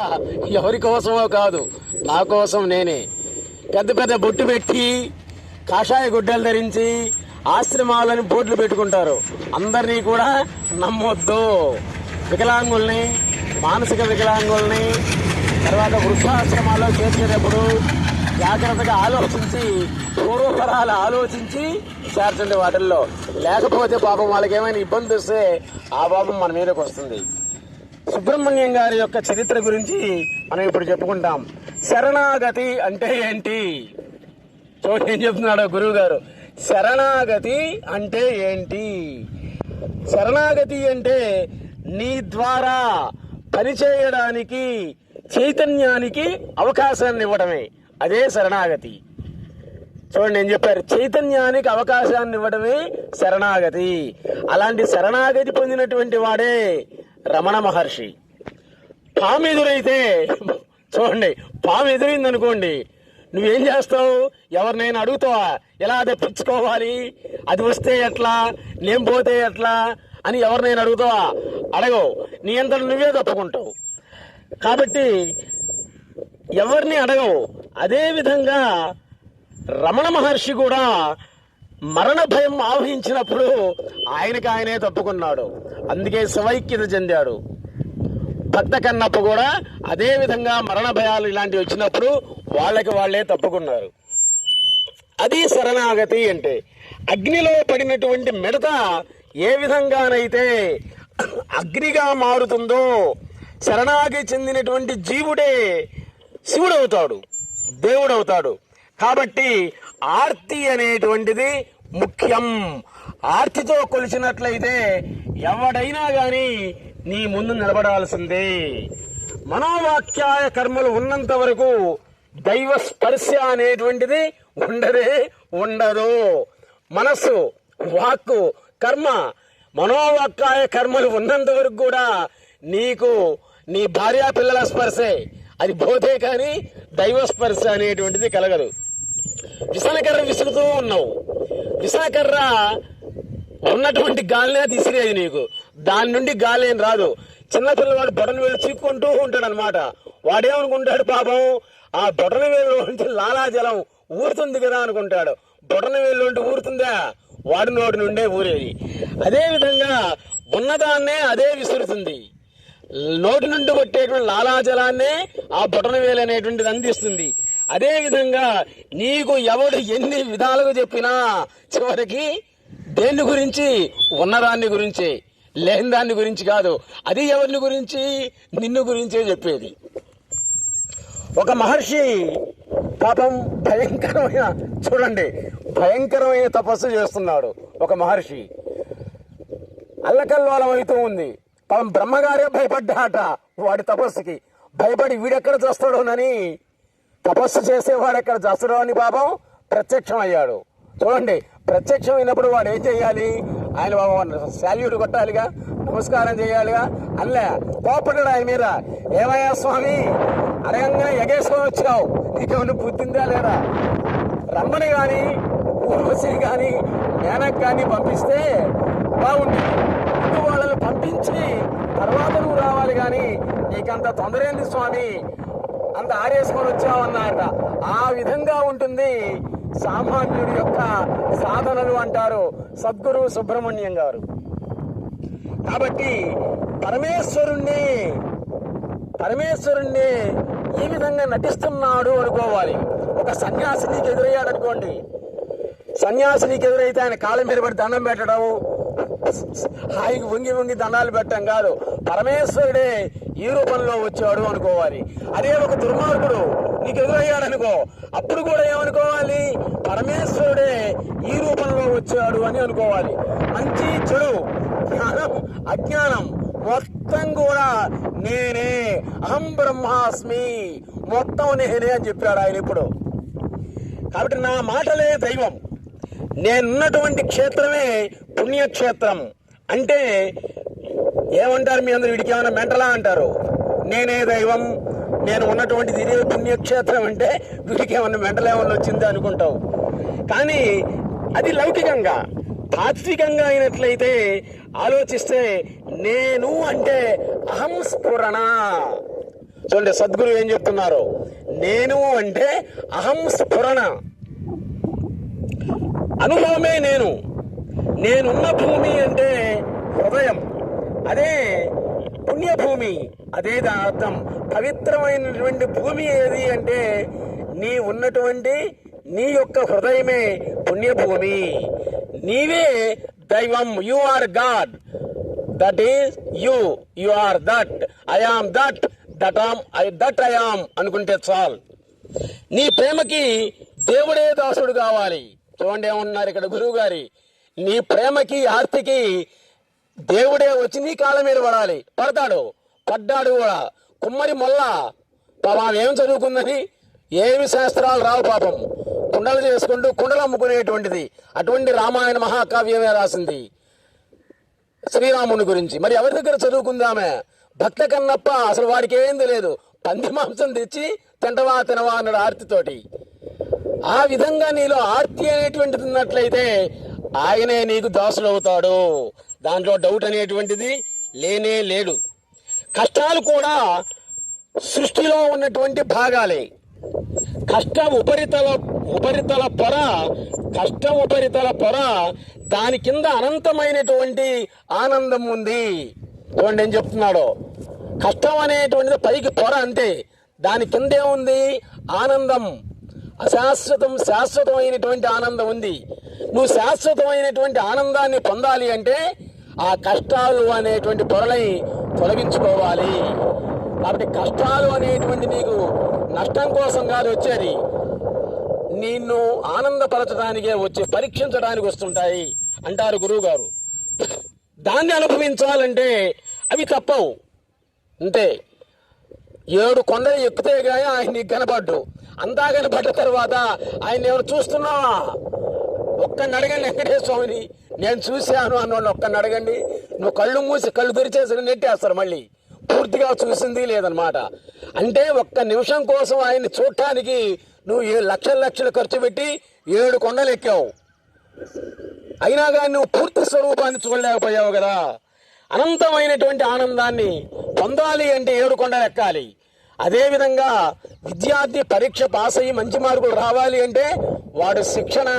ఎవరి కోసమో కాదు. నా కోసం నేనే. పెద్ద పెద్ద బొట్టు పెట్టి కాషాయ గుడ్డలు ధరించి ఆశ్రమాలని బోట్లు పెట్టుకుంటారు. అందరినీ కూడా నమ్మొద్దు. వికలాంగుల్ని మానసిక వికలాంగుల్ని తర్వాత వృద్ధాశ్రమాల్లో చేర్చేటప్పుడు జాగ్రత్తగా ఆలోచించి పూర్వపరాలు ఆలోచించి చేర్చండి వాటిల్లో. లేకపోతే పాపం వాళ్ళకి ఏమైనా ఇబ్బంది వస్తే ఆ పాపం మన మీదకి వస్తుంది. సుబ్రహ్మణ్యం గారి యొక్క చరిత్ర గురించి మనం ఇప్పుడు చెప్పుకుంటాం. శరణాగతి అంటే ఏంటి? చూడండి ఏం చెప్తున్నాడు గురువు గారు శరణాగతి అంటే ఏంటి? శరణాగతి అంటే నీ ద్వారా పనిచేయడానికి చైతన్యానికి అవకాశాన్ని ఇవ్వడమే. అదే శరణాగతి. చూడండి నేను చెప్పారు? చైతన్యానికి అవకాశాన్ని ఇవ్వడమే శరణాగతి. అలాంటి శరణాగతి పొందినటువంటి వాడే రమణ మహర్షి. పాము ఎదురైతే చూడండి పాము ఎదురైంది అనుకోండి నువ్వేం చేస్తావు? ఎవరినైనా అడుగుతావా? ఎలా తెప్పించుకోవాలి అది వస్తే ఎట్లా? నేను పోతే ఎట్లా? అని ఎవరినైనా అడుగుతావా? అడగవు. నీ అంతట నువ్వే తప్పుకుంటావు. కాబట్టి ఎవరిని అడగవు? అదేవిధంగా రమణ మహర్షి కూడా మరణ భయం ఆవహించినప్పుడు ఆయనకి ఆయనే తప్పుకున్నాడు. అందుకే శివైక్యత చెందాడు. భక్త కన్నప్ప కూడా అదే విధంగా మరణ భయాలు ఇలాంటివి వచ్చినప్పుడు వాళ్ళకి వాళ్ళే తప్పుకున్నారు. అది శరణాగతి అంటే అగ్నిలో పడినటువంటి మిడత ఏ విధంగానైతే అగ్నిగా మారుతుందో శరణాగతి చెందినటువంటి జీవుడే శివుడవుతాడు దేవుడవుతాడు. కాబట్టి ఆర్తి అనేటువంటిది ముఖ్యం. ఆర్తితో కొలిచినట్లయితే ఎవడైనా గాని నీ ముందు నిలబడాల్సిందే. మనోవాక్యాయ కర్మలు ఉన్నంత వరకు దైవ స్పర్శ అనేటువంటిది ఉండదే ఉండదు. మనస్సు వాక్కు కర్మ మనోవాక్యాయ కర్మలు ఉన్నంత వరకు కూడా నీకు నీ భార్యా పిల్లల స్పర్శే. అది పోతే కానీ దైవ స్పర్శ అనేటువంటిది కలగదు. విసనకర్ర విసురుతూ ఉన్నావు. విసనకర్ర ఉన్నటువంటి గాలినే తీసిరేది నీకు. దాని నుండి గాలి ఏం రాదు. చిన్న పిల్లవాడు బొటను వేలు చీక్కుంటూ ఉంటాడు అనమాట వాడేమనుకుంటాడు పాపం? ఆ బొటన వేలు నుంచి లాలాజలం ఊరుతుంది కదా అనుకుంటాడు. బొటన వేలు అంటే ఊరుతుందా? వాడి నోటి నుండే ఊరేది. అదే విధంగా ఉన్నదాన్నే అదే విసురుతుంది. నోటి నుండి కొట్టేటువంటి లాలాజలాన్నే ఆ బొటన వేలు అనేటువంటిది అందిస్తుంది. అదే విధంగా నీకు ఎవడు ఎన్ని విధాలుగా చెప్పినా చివరికి దేని గురించి? ఉన్నదాన్ని గురించి. లేని దాన్ని గురించి కాదు. అది ఎవరిని గురించి? నిన్ను గురించే చెప్పేది. ఒక మహర్షి పాపం భయంకరమైన చూడండి భయంకరమైన తపస్సు చేస్తున్నాడు ఒక మహర్షి. అల్లకల్లోలం అవుతూ ఉంది. పాపం బ్రహ్మగారే భయపడ్డాట వాడి తపస్సుకి. భయపడి వీడెక్కడ చేస్తాడోనని తపస్సు చేసేవాడు ఎక్కడ? చేస్తాడో అని పాపం ప్రత్యక్షం అయ్యాడు చూడండి ప్రత్యక్షం అయినప్పుడు వాడు ఏం చేయాలి? ఆయన బాబు శాల్యూట్ కొట్టాలిగా నమస్కారం చేయాలిగా అల్లే కోపడ్డాడు ఆయన మీద. ఏమయ్యా స్వామి? అడగంగానే ఎగేసుకొని వచ్చావు. నీకేమైనా బుద్ధిందా లేదా? రమ్మని కానీ ఊర్వశి కానీ మేనక్ కానీ పంపిస్తే బాగుండేది ముందు వాళ్ళని పంపించి తర్వాత నువ్వు రావాలి కానీ నీకంత తొందర ఏంది స్వామి? అంత ఆరేసుకొని వచ్చామన్నారట ఆ విధంగా ఉంటుంది సామాన్యుడి యొక్క సాధనలు అంటారు సద్గురు సుబ్రహ్మణ్యం గారు. కాబట్టి పరమేశ్వరుణ్ణి పరమేశ్వరుణ్ణి ఈ విధంగా నటిస్తున్నాడు అనుకోవాలి. ఒక సన్యాసి నీకు ఎదురయ్యాడు అనుకోండి సన్యాసి నీకు ఎదురైతే ఆయన కాళ్ళ మీద పడి దండం పెట్టడం హాయికి వంగి వంగి దండాలు పెట్టడం కాదు. పరమేశ్వరుడే ఈ రూపంలో వచ్చాడు అనుకోవాలి. అదే ఒక దుర్మార్గుడు నీకు ఎదురయ్యాడనుకో అప్పుడు కూడా ఏమనుకోవాలి? పరమేశ్వరుడే ఈ రూపంలో వచ్చాడు అని అనుకోవాలి. మంచి చెడు జ్ఞానం అజ్ఞానం మొత్తం కూడా నేనే. అహం బ్రహ్మాస్మి. మొత్తం నేనే అని చెప్పాడు ఆయన ఇప్పుడు. కాబట్టి నా మాటలే దైవం. నేనున్నటువంటి క్షేత్రమే పుణ్యక్షేత్రం అంటే ఏమంటారు మీ అందరు? వీడికి ఏమైనా మెంటలా అంటారు? నేనే దైవం నేను ఉన్నటువంటి ఇదే పుణ్యక్షేత్రం అంటే వీడికి ఏమన్నా మెంటలేమన్నా వచ్చింది అనుకుంటావు. కానీ అది లౌకికంగా తాత్వికంగా అయినట్లయితే ఆలోచిస్తే నేను అంటే అహం స్ఫురణ. చూడండి సద్గురు ఏం చెప్తున్నారు? నేను అంటే అహం స్ఫురణ. అనుభవమే నేను. నేనున్న భూమి అంటే హృదయం. అదే పుణ్యభూమి అదే అర్థం. పవిత్రమైనటువంటి భూమి ఏది అంటే నీ ఉన్నటువంటి నీ యొక్క హృదయమే పుణ్యభూమి. నీవే దైవం. You are god that is you you are that I am that that am I that I am అనుకుంటే చాల్. నీ ప్రేమకి దేవుడే దాసుడు కావాలి. చూడండి ఏమన్నారు ఇక్కడ గురువు గారి నీ ప్రేమకి ఆర్తికి దేవుడే వచ్చి నీ కాళ్ళ మీద పడాలి. పడతాడు. పడ్డాడు కూడా. కుమ్మరి మొల్ల. పాపం ఏం చదువుకుందని? ఏమి శాస్త్రాలు రావు పాపం. కుండలు చేసుకుంటూ కుండలు అమ్ముకునేటువంటిది. అటువంటి రామాయణ మహాకావ్యమే రాసింది. శ్రీరాముని గురించి. మరి ఎవరి దగ్గర చదువుకుందామే భక్త కన్నప్ప. అసలు వాడికి ఏం తెలియదు పంది మాంసం తెచ్చి తింటవా తినవా అన్నాడు ఆర్తితోటి. ఆ విధంగా నీలో ఆర్తి అనేటువంటిది ఉన్నట్లయితే ఆయనే నీకు దాసుడు అవుతాడు దాంట్లో డౌట్ అనేటువంటిది లేనే లేడు కష్టాలు కూడా సృష్టిలో ఉన్నటువంటి భాగాలే. కష్ట ఉపరితల ఉపరితల పొర కష్టం ఉపరితల పొర దాని కింద అనంతమైనటువంటి ఆనందం ఉంది. చూడండి ఏం చెప్తున్నాడు. కష్టం అనేటువంటిది పైకి పొర అంతే. దాని కింద ఏముంది ఆనందం. అశాశ్వతం శాశ్వతమైనటువంటి ఆనందం ఉంది. నువ్వు శాశ్వతమైనటువంటి ఆనందాన్ని పొందాలి అంటే ఆ కష్టాలు అనేటువంటి పొరలని తొలగించుకోవాలి. కాబట్టి కష్టాలు అనేటువంటి నీకు నష్టం కోసం కాదు వచ్చేది. నిన్ను ఆనందపరచడానికే వచ్చి పరీక్షించడానికి వస్తుంటాయి అంటారు గురువు గారు దాన్ని అనుభవించాలంటే అవి తప్పవు. అంతే. ఏడు కొండలు ఎక్కితే కానీ ఆయన నీకు కనపడ్డు. అంతా కనపడ్డ తర్వాత ఆయన ఎవరు చూస్తున్నావా ఒక్కడిని అడగండి వెంకటేశ్వర స్వామిని నేను చూశాను అన్నోళ్ళు ఒక్కడిని అడగండి నువ్వు కళ్ళు మూసి కళ్ళు తెరిచేసి నెట్టేస్తారు మళ్ళీ. పూర్తిగా చూసింది లేదనమాట అంటే ఒక్క నిమిషం కోసం ఆయన్ని చూడటానికి నువ్వు ఏ లక్షల లక్షలు ఖర్చు పెట్టి ఏడు కొండలు ఎక్కావు. అయినా కానీ నువ్వు పూర్తి స్వరూపాన్ని చూడలేకపోయావు కదా. అనంతమైనటువంటి ఆనందాన్ని పొందాలి అంటే ఏడు కొండలు ఎక్కాలి. అదేవిధంగా విద్యార్థి పరీక్ష పాస్ అయ్యి మంచి మార్కులు రావాలి అంటే వాడు శిక్షణ.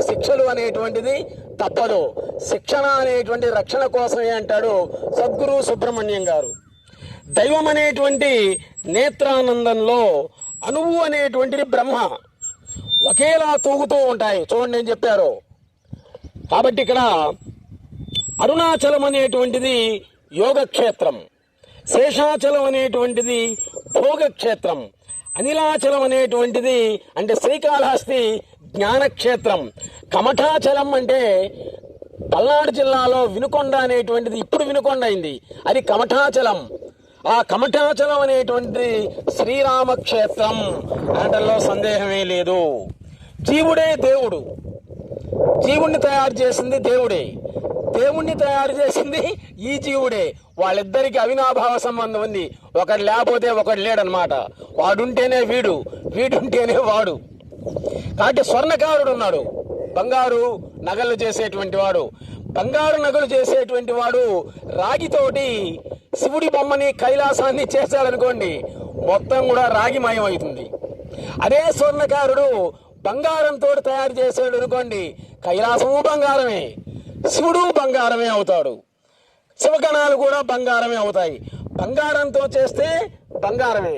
శిక్షలు అనేటువంటిది తప్పదు. శిక్షణ అనేటువంటి రక్షణ కోసమే అంటాడు సద్గురు సుబ్రహ్మణ్యం గారు. దైవం అనేటువంటి నేత్రానందంలో అణువు అనేటువంటిది బ్రహ్మ. ఒకేలా తూగుతూ ఉంటాయి. చూడండి నేను చెప్పారు. కాబట్టి ఇక్కడ అరుణాచలం అనేటువంటిది యోగక్షేత్రం. శేషాచలం అనేటువంటిది భోగక్షేత్రం. అనిలాచలం అనేటువంటిది అంటే శ్రీకాళహస్తి జ్ఞానక్షేత్రం. కమఠాచలం అంటే పల్నాడు జిల్లాలో వినుకొండ అనేటువంటిది ఇప్పుడు వినుకొండ అయింది. అది కమఠాచలం. ఆ కమఠాచలం అనేటువంటి శ్రీరామక్షేత్రం అంటల్లో సందేహమే లేదు. జీవుడే దేవుడు. జీవుణ్ణి తయారు చేసింది దేవుడే. దేవుణ్ణి తయారు చేసింది ఈ జీవుడే. వాళ్ళిద్దరికి అవినాభావ సంబంధం ఉంది. ఒకడు లేకపోతే ఒకడు లేడనమాట వాడుంటేనే వీడు వీడుంటేనే వాడు. కాబట్టి స్వర్ణకారుడు ఉన్నాడు. బంగారు నగలు చేసేటువంటి వాడు. బంగారు నగలు చేసేటువంటి వాడు రాగితోటి శివుడి బొమ్మని కైలాసాన్ని చేశాడనుకోండి మొత్తం కూడా రాగిమయం అవుతుంది అదే స్వర్ణకారుడు బంగారంతో తయారు చేసాడు అనుకోండి కైలాసము బంగారమే శివుడు బంగారమే అవుతాడు. శివగణాలు కూడా బంగారమే అవుతాయి. బంగారంతో చేస్తే బంగారమే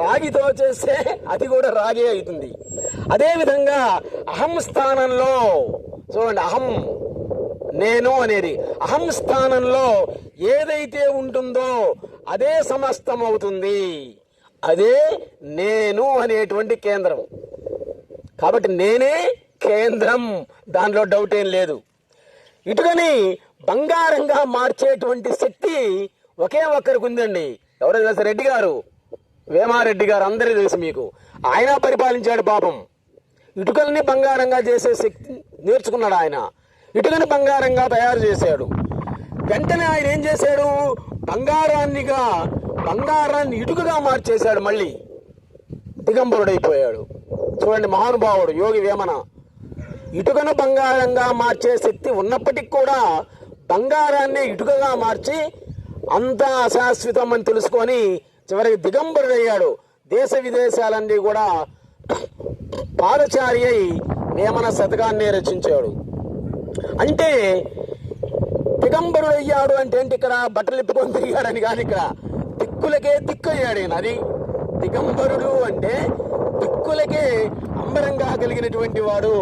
రాగితో చేస్తే అది కూడా రాగే అవుతుంది. అదేవిధంగా అహం స్థానంలో చూడండి అహం నేను అనేది అహం స్థానంలో ఏదైతే ఉంటుందో అదే సమస్తం అవుతుంది అదే నేను అనేటువంటి కేంద్రం. కాబట్టి నేనే కేంద్రం దానిలో డౌట్ ఏం లేదు. ఇటుకని బంగారంగా మార్చేటువంటి శక్తి ఒకే ఒక్కరికి ఉందండి. ఎవరో తెలుసు? రెడ్డి గారు. వేమారెడ్డి గారు అందరూ తెలుసు మీకు. ఆయన పరిపాలించాడు పాపం. ఇటుకల్ని బంగారంగా చేసే శక్తి నేర్చుకున్నాడు ఆయన. ఇటుకని బంగారంగా తయారు చేశాడు. వెంటనే ఆయన ఏం చేశాడు? బంగారాన్నిగా బంగారాన్ని ఇటుకగా మార్చేశాడు మళ్ళీ. దిగంబరుడైపోయాడు. చూడండి మహానుభావుడు యోగి వేమన. ఇటుకను బంగారంగా మార్చే శక్తి ఉన్నప్పటికీ కూడా బంగారాన్ని ఇటుకగా మార్చి అంతా అశాశ్వతం అని తెలుసుకొని చివరికి దిగంబరుడయ్యాడు. దేశ విదేశాలన్నీ కూడా పాదచారి అయి నియమన శతకాన్ని రచించాడు. అంటే దిగంబరుడు అయ్యాడు అంటే ఏంటి ఇక్కడ? బట్టలు ఇప్పుకొని తిరిగాడని కానీ ఇక్కడ. దిక్కులకే దిక్కయ్యాడు అది దిగంబరుడు అంటే దిక్కులకే అంబరంగా కలిగినటువంటి వాడు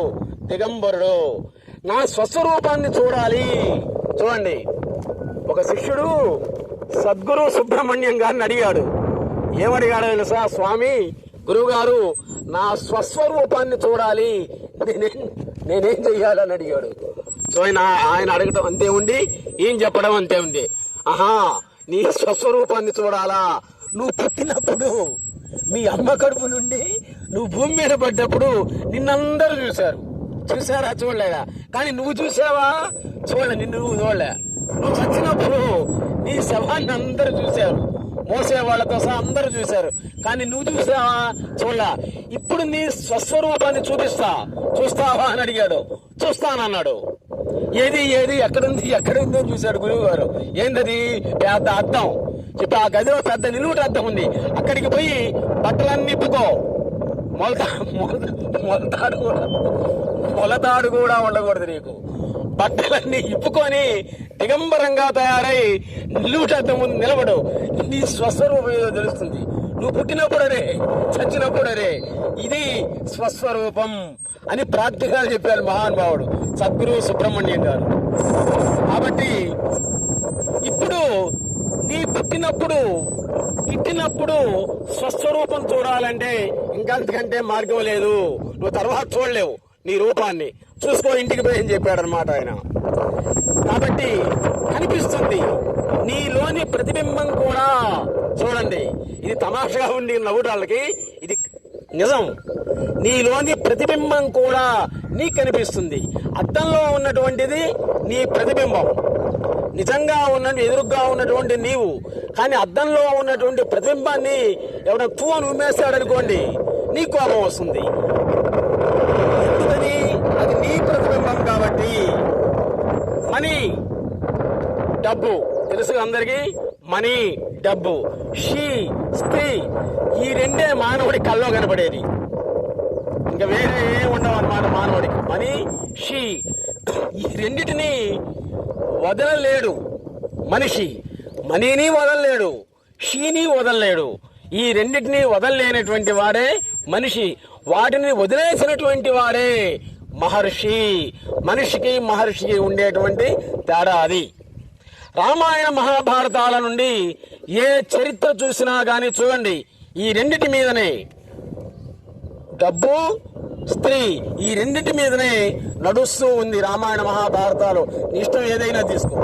దిగంబరుడు. నా స్వస్వరూపాన్ని చూడాలి. చూడండి. ఒక శిష్యుడు సద్గురు సుబ్రహ్మణ్యం గారిని అడిగాడు. ఏమడిగాడు తెలుసా స్వామి గురువుగారు నా స్వస్వరూపాన్ని చూడాలి. నేనేం నేనేం చెయ్యాలని అడిగాడు. సో ఆయన ఆయన అడగటం అంతే ఉండి ఏం చెప్పడం అంతే ఉంది. ఆహా నీ స్వస్వరూపాన్ని చూడాలా? నువ్వు పుట్టినప్పుడు మీ అమ్మ కడుపు నుండి నువ్వు భూమి మీద పడ్డప్పుడు నిన్నందరూ చూశారు. చూసారా చూడలేదా? కానీ నువ్వు చూసావా చూడలే నిన్ను నువ్వు చూడలే. నువ్వు చచ్చినప్పుడు నీ శవాన్ని అందరూ చూశారు. మోసే వాళ్ళతో సహా అందరూ చూశారు. కానీ నువ్వు చూసావా? చూడలా. ఇప్పుడు నీ స్వస్వరూపాన్ని చూపిస్తా. చూస్తావా అని అడిగాడు. చూస్తానన్నాడు. ఏది ఏది ఎక్కడుంది ఎక్కడుంది అని చూశాడు గురువు గారు ఏందది? పెద్ద అద్దం. ఇప్పుడు ఆ గదిలో పెద్ద నిలువుట అద్దం ఉంది. అక్కడికి పోయి బట్టలన్నీ ఇప్పుకో. మొలత మొల- మొలతాడు కూడా. మొలతాడు కూడా ఉండకూడదు నీకు. బట్టలన్నీ ఇప్పుకొని దిగంబరంగా తయారై నిలువుటద్దం ముందు నిలబడు. నీ స్వస్వరూపం ఏదో తెలుస్తుంది. నువ్వు పుట్టినప్పుడరే చచ్చినప్పుడరే ఇది స్వస్వరూపం అని ప్రాక్టికల్ చెప్పారు మహానుభావుడు సద్గురు సుబ్రహ్మణ్యం గారు. కాబట్టి ఇప్పుడు నీ పుట్టినప్పుడు పుట్టినప్పుడు స్వస్వరూపం చూడాలంటే ఇంకంతకంటే మార్గం లేదు. నువ్వు తర్వాత చూడలేవు నీ రూపాన్ని. చూసుకో ఇంటికి పోయి అని చెప్పాడు అనమాట ఆయన. కాబట్టి కనిపిస్తుంది నీలోని ప్రతిబింబం కూడా చూడండి. ఇది తమాషగా ఉండి నవ్వుటాళ్ళకి ఇది నిజం. నీలోని ప్రతిబింబం కూడా నీకు కనిపిస్తుంది. అద్దంలో ఉన్నటువంటిది నీ ప్రతిబింబం. నిజంగా ఉన్న ఎదురుగా ఉన్నటువంటి నీవు. కానీ అద్దంలో ఉన్నటువంటి ప్రతిబింబాన్ని ఎవరైనా తూ అని ఉమ్మేస్తాడనుకోండి నీ కోపం వస్తుంది ఎందుకని అది నీ ప్రతిబింబం కాబట్టి మనీ డబ్బు. తెలుసు అందరికీ? మనీ డబ్బు. షీ స్త్రీ. ఈ రెండే మానవుడి కల్లో కనపడేది. ఇంకా వేరే ఏం ఉండవు అన్నమాట మానవుడికి. మనీ షీ. ఈ రెండిటిని వదలలేడు మనిషి. మనీని వదలలేడు షీని వదలలేడు. ఈ రెండిటిని వదలలేనటువంటి వాడే మనిషి. వాటిని వదిలేసినటువంటి వాడే మహర్షి మనిషికి మహర్షికి ఉండేటువంటి తేడా అది. రామాయణ మహాభారతాల నుండి ఏ చరిత్ర చూసినా కానీ చూడండి ఈ రెండిటి మీదనే డబ్బు స్త్రీ ఈ రెండిటి మీదనే నడుస్తూ ఉంది రామాయణ మహాభారతాలు. ఇష్టం ఏదైనా తీసుకో.